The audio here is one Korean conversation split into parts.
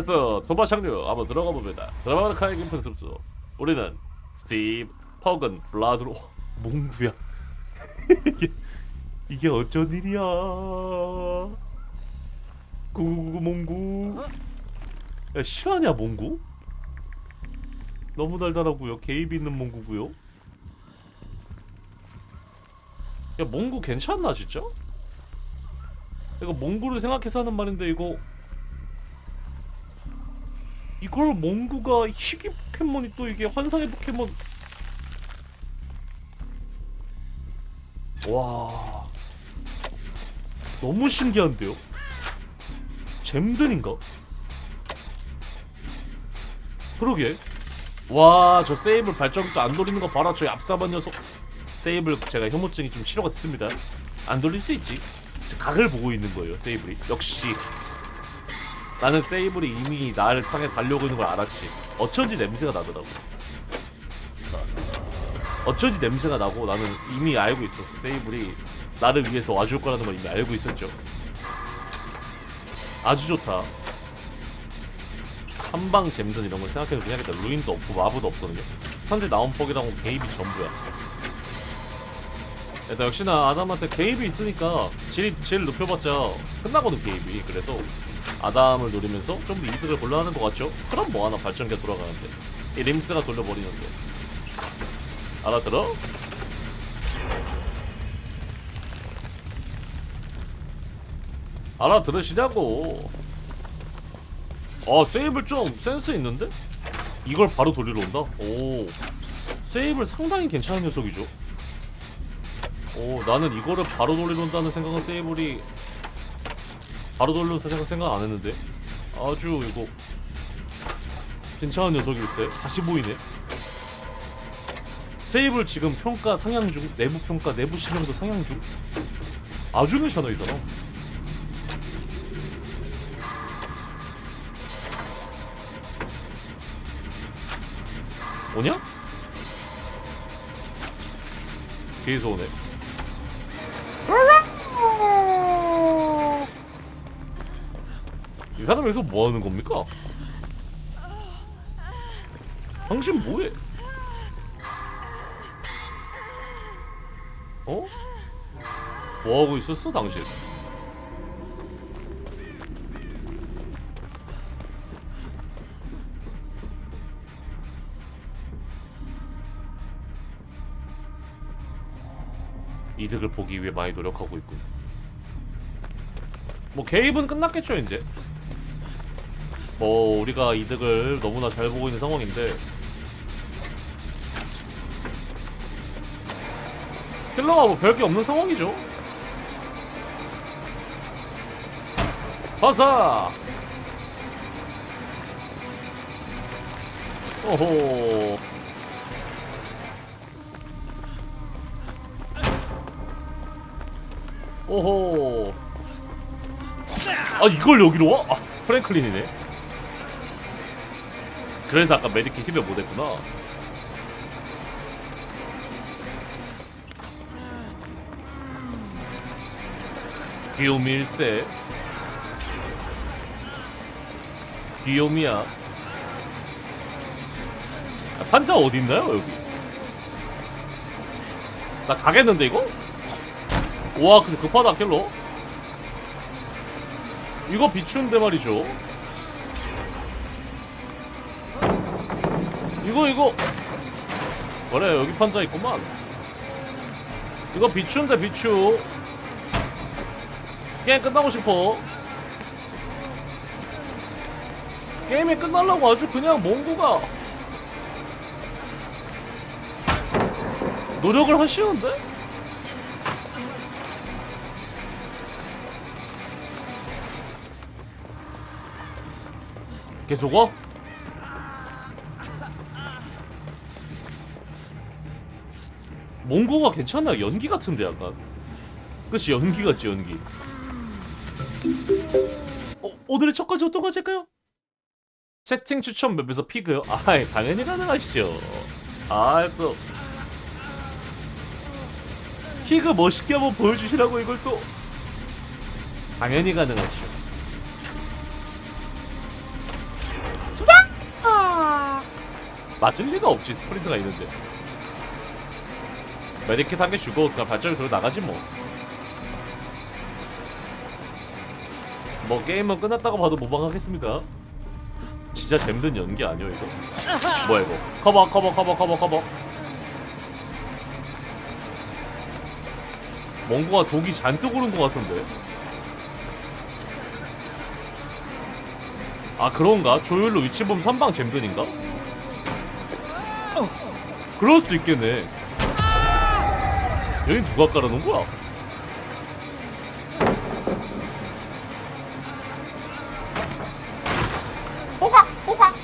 됐어. 도마 착륙 한번 들어가 봅니다. 드라마카의 김편 습수 우리는 스티브 퍼건 블라드로. 몽구야. 이게 이게 어쩐 일이야? 구구구 몽구. 야 실화냐 몽구? 너무 달달하고요. 개입 있는 몽구고요. 야 몽구 괜찮나 진짜? 이거 몽구를 생각해서 하는 말인데 이거 이걸 몽구가 희귀 포켓몬이 또 이게 환상의 포켓몬. 와. 너무 신기한데요? 잼든인가? 그러게. 와 저 세이블 발전기도 안 돌리는 거 봐라. 저 얍삽한 녀석. 세이블 제가 혐오증이 좀 치료가 됐습니다. 안 돌릴 수 있지. 저 각을 보고 있는 거예요 세이블이. 역시 나는 세이블이 이미 나를 향해 달려오고 있는 걸 알았지. 어쩐지 냄새가 나더라고. 어쩐지 냄새가 나고 나는 이미 알고 있었어. 세이블이 나를 위해서 와줄 거라는 걸 이미 알고 있었죠. 아주 좋다. 한방 잼든 이런 걸 생각해도 해야겠다. 루인도 없고 마부도 없거든요. 현재 나온 퍽이랑 개입이 전부야. 일단 역시나 아담한테 개입이 있으니까 질, 질 높여봤자 끝나거든 개입이. 그래서 아담을 노리면서 좀 더 이득을 보려 하는 것 같죠? 그럼 뭐하나 발전기가 돌아가는데 이 림스가 돌려버리는데 알아들어? 알아들으시냐고 아 세이블 좀 센스 있는데? 이걸 바로 돌리러 온다? 오 세이블 상당히 괜찮은 녀석이죠 오 나는 이거를 바로 돌리러 온다는 생각은 세이블이 바로 돌리는 생각 생각 안 했는데? 아주 이거 괜찮은 녀석일세. 다시 보이네. 세이블 지금 평가 상향 중 내부 평가 내부 실명도 상향 중? 아주 괜찮아 이 사람. 오냐? 뒤에서 오네 이 사람 여기서 뭐 하는 겁니까? 당신 뭐해? 어? 뭐 하고 있었어 당신? 이득을 보기 위해 많이 노력하고 있군. 뭐 개입은 끝났겠죠 이제. 뭐 우리가 이득을 너무나 잘 보고 있는 상황인데 킬러가 뭐 별게 없는 상황이죠. 바사. 오호. 오호. 아 이걸 여기로 와? 아, 프랭클린이네. 그래서 아까 메디킷 힐을 못했구나. 귀요미 일세. 귀요미야. 아, 판자 어디 있나요 여기? 나 가겠는데 이거? 와, 그 급하다 킬러. 이거 비추는데 말이죠. 이거 이거. 그래 여기 판자 있구만. 이거 비추인데 비추. 게임 끝나고 싶어. 게임이 끝나려고 아주 그냥 몽구가 노력을 하시는데? 계속 와? 몽고가 괜찮나 연기 같은데 약간. 그치 연기 같지 연기. 어, 오늘의 첫 과제 어떤 과제일까요? 채팅 추천 맵에서 피그요? 아 예, 당연히 가능하시죠. 아또. 피그 멋있게 한번 보여주시라고 이걸 또. 당연히 가능하시죠. 수박! 아... 맞을 리가 없지 스프린트가 있는데. 메디킷 한 개 주고 그냥 발전기 들고 나가지 뭐. 뭐 게임은 끝났다고 봐도 무방하겠습니다. 진짜 잼든 연기 아니야 이거? 뭐야 이거? 커버 커버 커버 커버 커버. 몽구가 독이 잔뜩 오른 것 같은데. 아 그런가? 조율로 위치 보면 선방 잼든인가? 그럴 수도 있겠네. 여기 누가 깔아놓은 거야? 호박 호박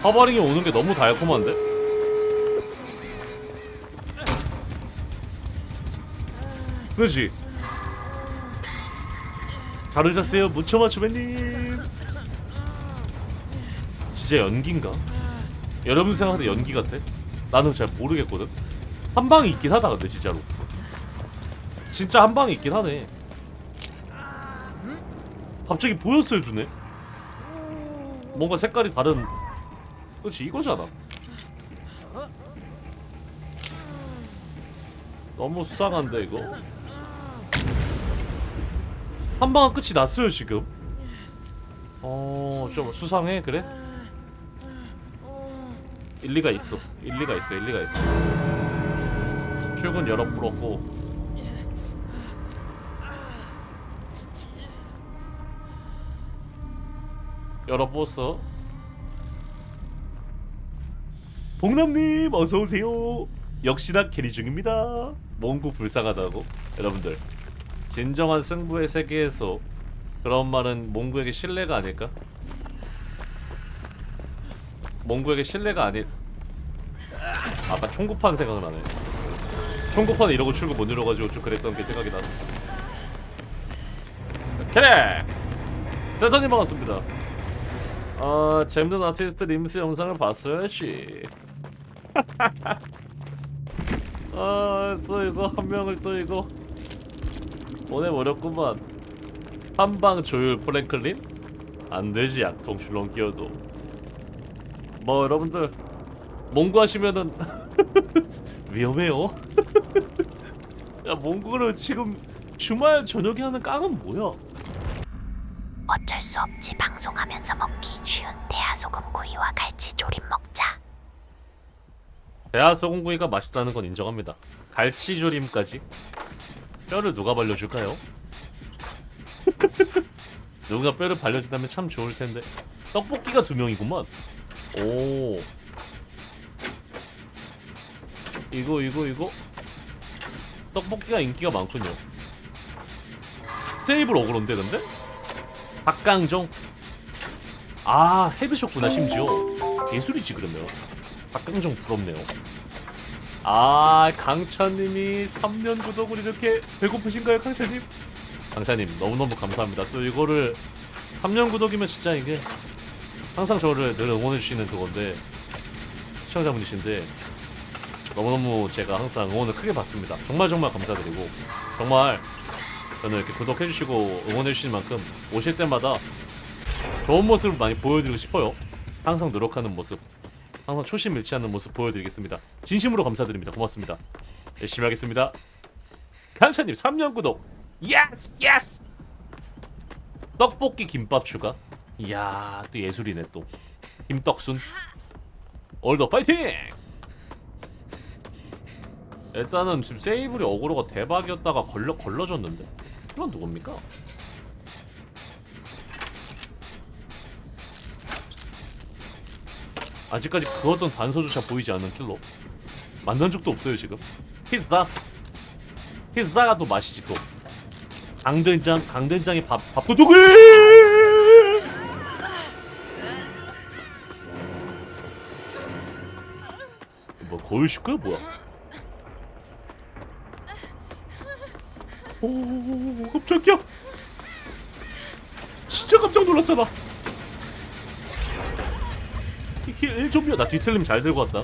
커버링이 오는 게 너무 달콤한데? 그지? 잘 오셨어요 무쳐맞추맨님 진짜 연기인가? 여러분 생각할 때 연기 같아? 나는 잘 모르겠거든. 한 방이 있긴 하다 근데 진짜로. 진짜 한 방이 있긴 하네. 갑자기 보였어요 눈에 뭔가 색깔이 다른. 그렇지 이거잖아. 너무 수상한데 이거? 한 방은 끝이 났어요 지금? 어 좀 수상해 그래? 일리가 있어. 일리가 있어. 일리가 있어. 출근 열어 불었고. 열어 부었어. 봉남님 어서 오세요. 역시나 캐리 중입니다. 몽구 불쌍하다고 여러분들. 진정한 승부의 세계에서 그런 말은 몽구에게 신뢰가 아닐까? 몽구에게 신뢰가 아닐 아까 총구판 생각나네 총구판에 이러고 출구 못 열어가지고 좀 그랬던 게 생각이 나서. 캐레 세터님 반갑습니다. 어 잼든 아티스트 림스 영상을 봤어야지. 아또 이거 한 명을 또 이거 보내버렸구만. 한방 조율 프랭클린? 안되지 약통 줄넘 끼어도 뭐 여러분들 몽구하시면은 위험해요. 야 몽구는 지금 주말 저녁에 하는 깡은 뭐야? 어쩔 수 없지 방송하면서 먹기. 쉬운 대하소금 구이와 갈치 조림 먹자. 대하 소금구이가 맛있다는 건 인정합니다. 갈치 조림까지. 뼈를 누가 발려줄까요? 누가 뼈를 발려준다면 참 좋을 텐데. 떡볶이가 두 명이구만 오. 이거 이거 이거? 떡볶이가 인기가 많군요. 세이블 어그런데 근데? 박강정? 아 헤드쇼구나 심지어. 예술이지 그러면. 박강정 부럽네요. 아 강찬님이 3년 구독을 이렇게 배고프신가요 강찬님? 강찬님 너무너무 감사합니다. 또 이거를 3년 구독이면 진짜 이게 항상 저를 늘 응원해주시는 그건데 시청자분이신데 너무너무 제가 항상 응원을 크게 받습니다. 정말 정말 감사드리고 정말 저는 이렇게 구독해주시고 응원해주시는 만큼 오실 때마다 좋은 모습을 많이 보여드리고 싶어요. 항상 노력하는 모습 항상 초심 잃지 않는 모습 보여드리겠습니다. 진심으로 감사드립니다. 고맙습니다. 열심히 하겠습니다. 강찬님 3년 구독. 예스 예스 떡볶이 김밥 추가 이야 또 예술이네 또. 김떡순. 올더 파이팅 일단은 지금 세이블이 어그로가 대박이었다가 걸러 걸러졌는데. 그건 누굽니까? 아직까지 그 어떤 단서조차 보이지 않는 킬러. 만난 적도 없어요 지금. 히스다! 히스다가 또 맛이지 또. 강된장 강된장에 밥 밥도둑이 뭐 거울 슈크야 뭐야? 오 깜짝이야. 진짜 깜짝 놀랐잖아. 이게 1좀비야. 나 뒤틀림 잘 들고 왔다.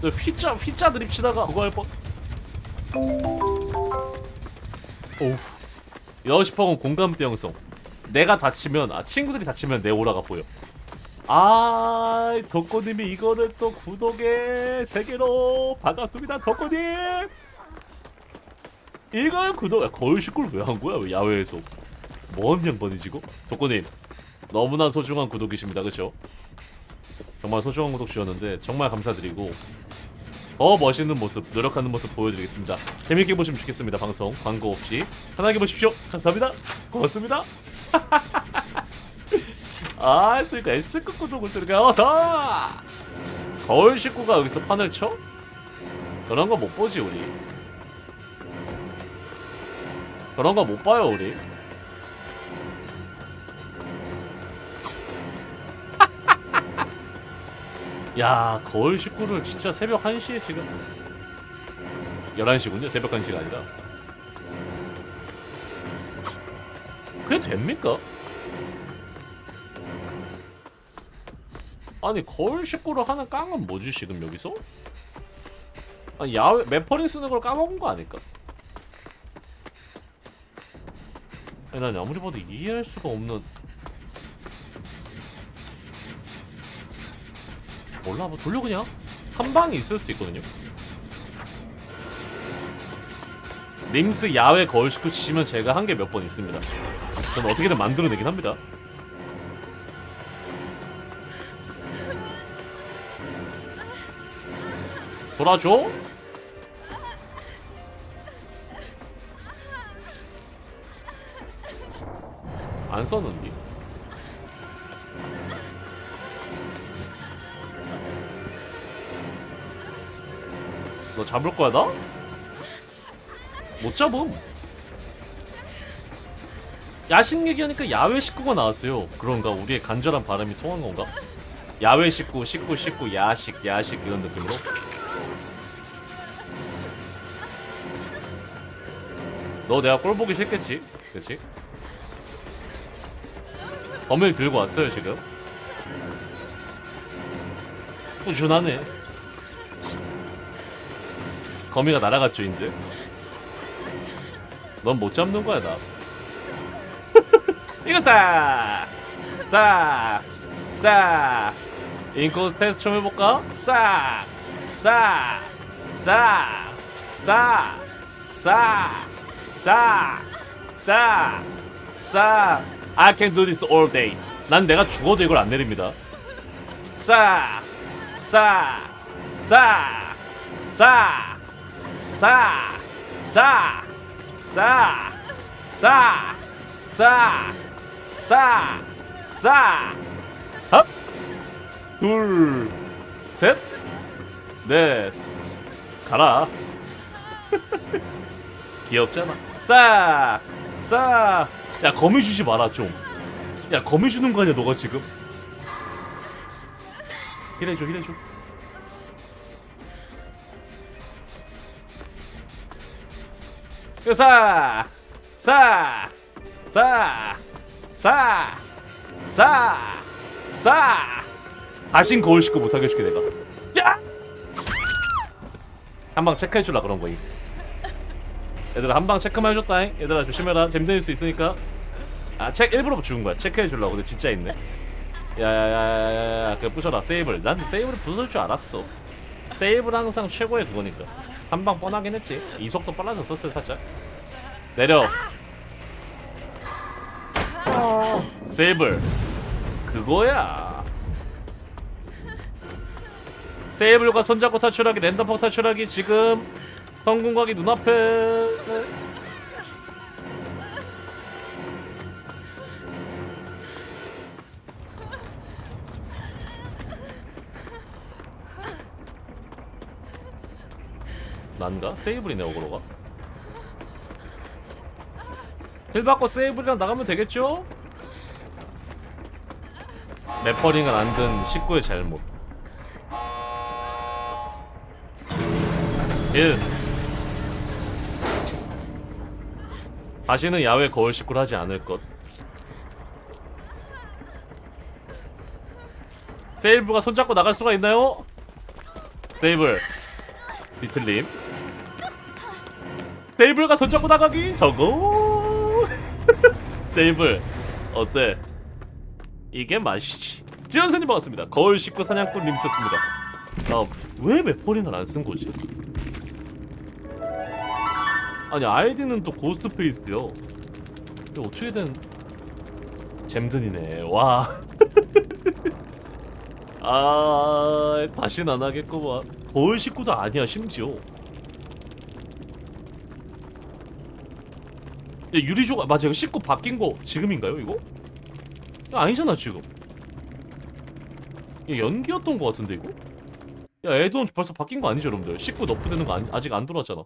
너 휘자 휘자 드립 치다가 그거 할 뻔. 오우 여시펑은 공감 대형성. 내가 다치면 아 친구들이 다치면 내 오라가 보여 아 덕고님이 이거를 또 구독의 세계로 반갑습니다 덕고님! 이걸 구독 야, 거울 식구를 왜 한 거야 왜 야외에서? 뭔 양반이지 이거 덕고님 너무나 소중한 구독이십니다 그쵸? 정말 소중한 구독 주셨는데 정말 감사드리고 더 멋있는 모습 노력하는 모습 보여드리겠습니다. 재밌게 보시면 좋겠습니다 방송. 광고 없이. 편하게 보십시오. 감사합니다. 고맙습니다 아 그러니까 S급 구독을 들어가 자 거울 식구가 여기서 판을 쳐? 그런 거 못 보지 우리. 그런 거 못 봐요 우리. 야 거울 식구를 진짜 새벽 1시에 지금. 11시군요 새벽 1시가 아니라. 그게 됩니까? 아니 거울 식구를 하는 깡은 뭐지 지금 여기서? 아니 야외 매퍼링 쓰는 걸 까먹은 거 아닐까? 아니 난 아무리 봐도 이해할 수가 없는. 몰라 뭐 돌려 그냥? 한 방이 있을 수도 있거든요. 림스 야외 거울 식구 치시면 제가 한 게 몇 번 있습니다. 저는 어떻게든 만들어내긴 합니다 돌아줘? 안 썼는데 너 잡을 거야 나? 못 잡음 야식 얘기하니까 야외 식구가 나왔어요 그런가 우리의 간절한 바람이 통한 건가? 야외 식구, 식구, 식구, 야식, 야식 이런 느낌으로 너 내가 꼴 보기 싫겠지? 그치? 범을 들고 왔어요 지금 꾸준하네 거미가 날아갔죠 이제 넌 못 잡는 거야 나 이거 싹! 싹! 싹! 인코스 테스트 좀 해볼까? 싹! 싹! 싹! 싹! 싹! 싹! 싹! 싹! I can do this all day 난 내가 죽어도 이걸 안 내립니다 싹! 싹! 싹! 싹! 싹! 싹! 싹! 싹! 싹! 싹! 싹! 합! 둘, 셋, 넷, 가라. 귀엽잖아. 싹! 싹! 야, 거미 주지 마라, 좀. 야, 거미 주는 거 아니야, 너가 지금? 힐해줘, 힐해줘. 싹! 싹! 싹! 싹! 싹! 싹! 다신 거울 씻고 못하게 해줄게 내가 야! 한방 체크해줄라 그런 거임 얘들아 한 방 체크만 해줬다 잉? 얘들아 조심해라. 재밌는 수 있으니까. 아책 일부러 죽은 거야. 체크해줄라고. 근데 진짜 있네. 야야야야야야 그래 부셔라. 세이브를 난 세이브를 부술 줄 알았어. 세이브는 항상 최고의 그거니까. 한 방 뻔하긴 했지. 이속도 빨라졌었어요 살짝. 내려. 세이블. 그거야. 세이블과 손잡고 탈출하기 랜덤퍽 탈출하기 지금 성공각이 눈앞에 난가? 세이블이네 어그로가 힐 받고 세이블이랑 나가면 되겠죠? 매퍼링을 안 든 식구의 잘못 1 다시는 야외 거울 식구를 하지 않을 것 세일브가 손잡고 나갈 수가 있나요? 세이블 비틀림 세이블과 손잡고 나가기 성공 세이블 어때? 이게 맛이지. 지현선님 반갑습니다. 거울 식구 사냥꾼 림스였습니다. 아왜 메포린을 안쓴 거지? 아니 아이디는 또 고스트 페이스요. 어떻게 된 잼든이네. 와. 아 다신 안 하겠구만. 거울 식구도 아니야 심지어. 야, 유리 조각 맞아 이거 식구 바뀐 거 지금인가요 이거? 이거 아니잖아 지금. 이거 연기였던 거 같은데 이거? 야 에드온 벌써 바뀐 거 아니죠 여러분들? 식구 너프되는 거 아니, 아직 안 들어왔잖아.